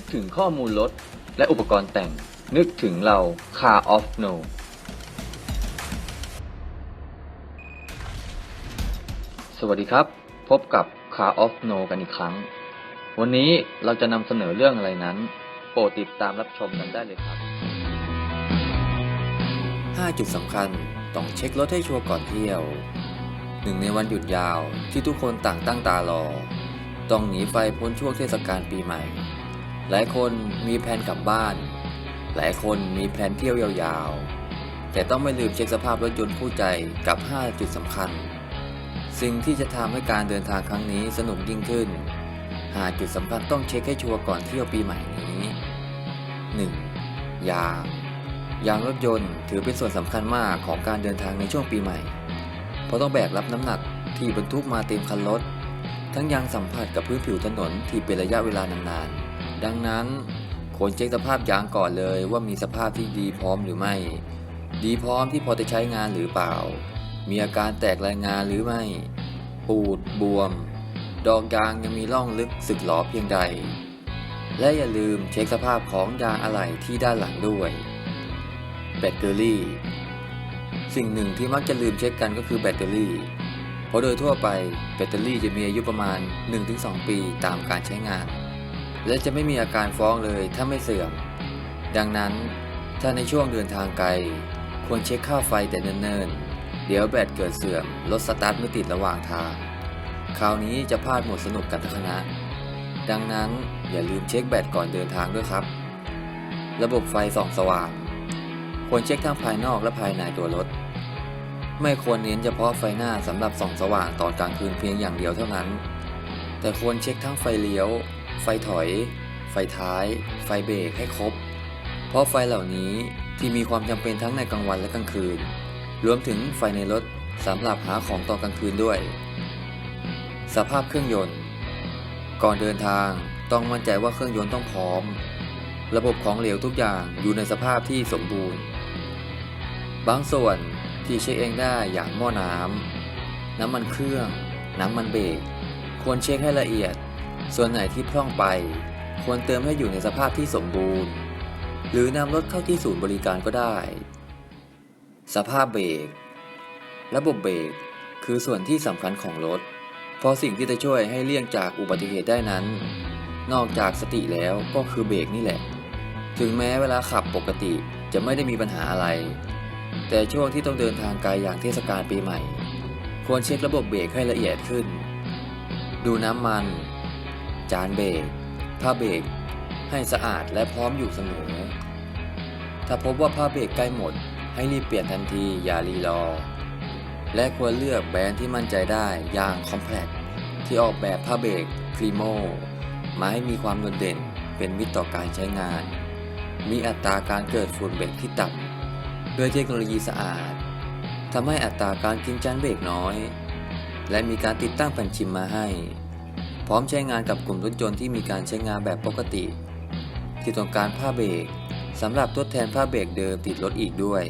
นึกถึงข้อมูลรถและอุปกรณ์แต่ง นึกถึงเรา Car of No สวัสดีครับ พบกับ Car of No กันอีกครั้ง วันนี้เราจะนำเสนอเรื่องอะไรนั้น โปรดติดตามรับชมกันได้เลยครับ 5 จุดสำคัญ ต้องเช็ครถให้ชัวร์ก่อนเที่ยว หนึ่งในวันหยุดยาวที่ทุกคนต่างตั้งตารอ ต้องหนีไฟพ้นช่วงเทศกาลปีใหม่ หลายคนมีแผนกลับบ้าน หลายคนมีแผนเที่ยวยาวๆ แต่ต้องไม่ลืมเช็คสภาพรถยนต์คู่ใจกับ 5 จุดสำคัญ สิ่งที่จะทำให้การเดินทางครั้งนี้สนุกยิ่งขึ้น5จุดสำคัญต้องเช็คให้ชัวร์ก่อนเที่ยวปีใหม่นี้ 1. ยางยางรถยนต์ถือเป็นส่วนสำคัญมากของการเดินทางในช่วงปีใหม่ เพราะต้องแบกรับน้ำหนักที่บรรทุกมาเต็มคันรถ ทั้งยางสัมผัสกับพื้นผิวถนนที่เป็นระยะเวลานานๆ ดังนั้นควรเช็คสภาพยางก่อนเลยว่ามีสภาพที่ดีพร้อมหรือไม่ ดีพร้อมที่พอจะใช้งานหรือเปล่า มีอาการแตกรายงานหรือไม่ ปูดบวม ดอกยางยังมีร่องลึกสึกหลอเพียงใด และอย่าลืมเช็คสภาพของยางอะไหล่ที่ด้านหลังด้วยแบตเตอรี่ สิ่งหนึ่งที่มักจะลืมเช็คกันก็คือแบตเตอรี่เพราะโดยทั่วไปแบตเตอรี่จะมีอายุประมาณ 1-2 ปีตามการใช้งาน และจะไม่มีอาการฟ้องเลยถ้าไม่เสื่อม ดังนั้น ถ้าในช่วงเดินทางไกล ควรเช็คค่าไฟแต่เนิ่นๆ เดี๋ยวแบตเกิดเสื่อมรถสตาร์ทไม่ติดระหว่างทาง คราวนี้จะพลาดหมดสนุกกันทั้งคณะ ดังนั้นอย่าลืมเช็คแบตก่อนเดินทางด้วยครับ ระบบไฟส่องสว่าง ควรเช็คทั้งภายนอกและภายในตัวรถ ไม่ควรเน้นเฉพาะไฟหน้าสำหรับส่องสว่างตอนกลางคืนเพียงอย่างเดียวเท่านั้น แต่ควรเช็คทั้งไฟเลี้ยว ไฟถอย ไฟท้าย ไฟเบรกให้ครบ เพราะไฟเหล่านี้ที่มีความจำเป็นทั้งในกลางวันและกลางคืน รวมถึงไฟในรถสำหรับหาของตอนกลางคืนด้วย สภาพเครื่องยนต์ ก่อนเดินทางต้องมั่นใจว่าเครื่องยนต์ต้องพร้อม ระบบของเหลวทุกอย่างอยู่ในสภาพที่สมบูรณ์ บางส่วนที่เช็คเองได้อย่างหม้อน้ำน้ำมันเครื่อง น้ำมันเบรกควรเช็คให้ละเอียด ส่วนไหนที่พร่องไป ควรเติมให้อยู่ในสภาพที่สมบูรณ์ หรือนำรถเข้าที่ศูนย์บริการก็ได้ สภาพเบรก ระบบเบรกคือส่วนที่สำคัญของรถ เพราะสิ่งที่จะช่วยให้เลี่ยงจากอุบัติเหตุได้นั้น นอกจากสติแล้วก็คือเบรกนี่แหละ ถึงแม้เวลาขับปกติจะไม่ได้มีปัญหาอะไร แต่ช่วงที่ต้องเดินทางไกลอย่างเทศกาลปีใหม่ ควรเช็คระบบเบรกให้ละเอียดขึ้น ดูน้ำมัน จานเบรกผ้าเบรกให้สะอาดและพร้อมอยู่เสมอ ถ้าพบว่าผ้าเบรกใกล้หมด ให้รีบเปลี่ยนทันทีอย่ารีรอ และควรเลือกแบรนด์ที่มั่นใจได้อย่างคอมแพคที่ออกแบบผ้าเบรกคลีโมมาให้มีความโดดเด่นเป็นมิตรต่อการใช้งาน มีอัตราการเกิดฝุ่นเบรกที่ต่ำด้วยเทคโนโลยีสะอาดทำให้อัตราการกินจานเบรกน้อย และมีการติดตั้งแผ่นชิมมาให้ ร้อมใช้งานกับกลุ่มรถยนต์ที่มีการใช้งานแบบปกติ ที่ต้องการผ้าเบรกสำหรับทดแทนผ้าเบรกเดิมติดรถอีกด้วย